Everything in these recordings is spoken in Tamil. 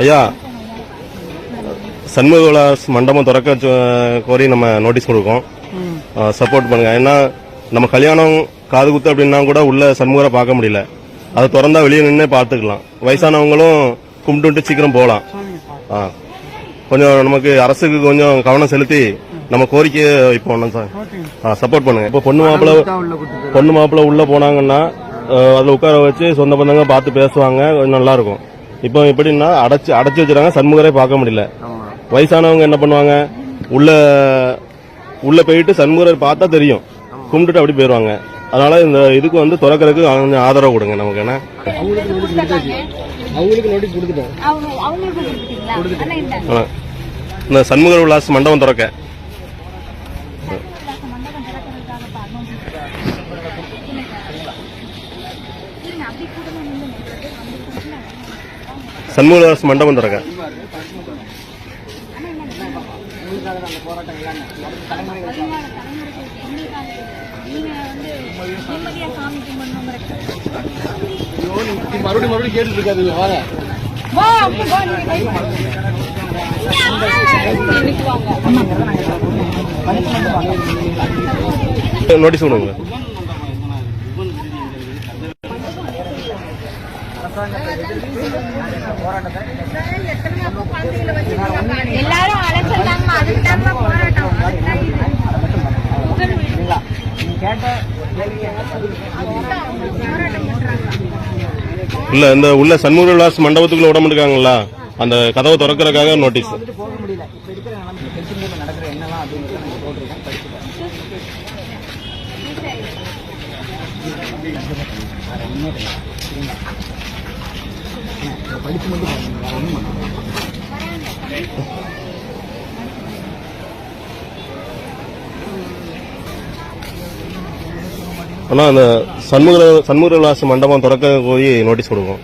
ஐயா சண்முக விலாஸ் மண்டபம் திறக்க கோரி நம்ம நோட்டீஸ் கொடுக்கோம். சப்போர்ட் பண்ணுங்க. ஏன்னா நம்ம கல்யாணம் காது குத்து அப்படின்னா கூட உள்ள சண்முகரை பார்க்க முடியல. அதை திறந்தா வெளியே நின்று பார்த்துக்கலாம். வயசானவங்களும் கும்பிட்டு சீக்கிரம் போகலாம். ஆ கொஞ்சம் நமக்கு அரசுக்கு கொஞ்சம் கவனம் செலுத்தி நம்ம கோரிக்கையை இப்போ ஒன்றும் சார். ஆ சப்போர்ட் பண்ணுங்க. இப்போ பொண்ணு மாப்பிள்ள பொண்ணு மாப்பிள்ள உள்ளே போனாங்கன்னா அதில் உட்கார வச்சு சொந்த பந்தங்க பார்த்து பேசுவாங்க. கொஞ்சம் நல்லா இருக்கும். இப்போ எப்படின்னா அடைச்சு அடைச்சு வச்சிருக்காங்க சண்முகரே பார்க்க முடியல. வயசானவங்க என்ன பண்ணுவாங்க? உள்ள உள்ள போயிட்டு சண்முகரை பார்த்தா தெரியும். கும்பிட்டுட்டு அப்படி போயிடுவாங்க அதனால இந்த இதுக்கு வந்து திறக்கறதுக்கு கொஞ்சம் ஆதரவு கொடுங்க நமக்கு என்ன? இந்த. ஆ. இந்த சண்முக விலாஸ் மண்டபம் திறக்க. அப்படி கூட நின்று சண்முக விலாஸ் மண்டபம் திறக்க. மறுபடியும் இருக்காது வாங்க நோட்டீஸ் கொடுங்க. எல்லாரும் அதுக்கு தான் போராட்டம். இல்ல இந்த உள்ள சண்முக விலாஸ் மண்டபத்துக்குள்ள விட மாட்டாங்களா அந்த கதவை திறக்கிறதுக்காக நோட்டீஸ் போக முடியல நடக்கிற படிச்சு மட்டும் பாருங்க வேற ஒண்ணும் பண்ண வேண்டாம். ஆனா அந்த சண்முக சண்முக மண்டபம் திறக்க போய் நோட்டீஸ் கொடுக்கும்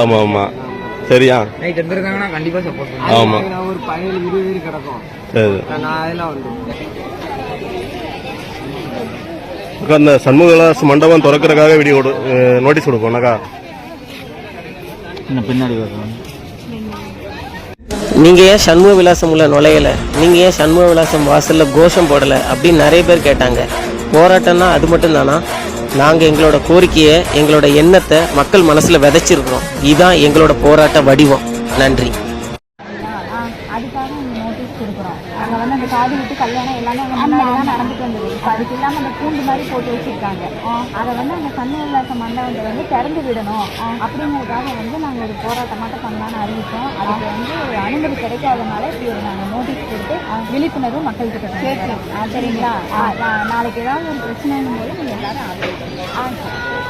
ஆமா ஆமா. சரியா? கண்டிப்பா சப்போர்ட் ஆமா. ஒரு பதினேழு இருபது கிடக்கும். சரி. நான் அதெல்லாம் வந்து அந்த சண்முக விலாஸ் மண்டபம் திறக்கறதுக்காக வீடியோ நோட்டீஸ் கொடுப்போம்னாக்கா பின்னாடி நீங்க ஏன் சண்முக விலாசம் உள்ள நுழையல? நீங்க ஏன் சண்முக விலாசம் வாசல்ல கோஷம் போடல? அப்படின்னு நிறைய பேர் கேட்டாங்க. போராட்டம்னா அது மட்டும் தானா நாங்க எங்களோட கோரிக்கையை எங்களோட எண்ணத்தை மக்கள் மனசுல விதைச்சிருக்கிறோம். இதுதான் எங்களோட போராட்ட வடிவம். நன்றி. கொடுக்குறோம். அங்கே வந்து அந்த காது விட்டு கல்யாணம் எல்லாமே அங்கே முன்னாடி தான் நடந்துட்டு வந்தது. இப்போ அதுக்கு இல்லாமல் அந்த கூண்டு மாதிரி போட்டு வச்சிருக்காங்க. அதை வந்து அந்த சண்முகவிலாச மண்டபத்தை வந்து திறந்து விடணும் அப்படிங்கிறதுக்காக வந்து நாங்கள் ஒரு போராட்டம் மட்டும் பண்ணலாம்னு அறிவித்தோம் அதுக்கு வந்து அனுமதி கிடைக்காதனால இப்படி ஒரு நாங்கள் நோட்டீஸ் கொடுத்து விழிப்புணர்வு மக்கள்கிட்ட கேட்கலாம் சரிங்களா? நாளைக்கு ஏதாவது ஒரு பிரச்சனைங்கும் போது நீங்கள் எல்லாரும் ஆதரவு. ஆ சரி.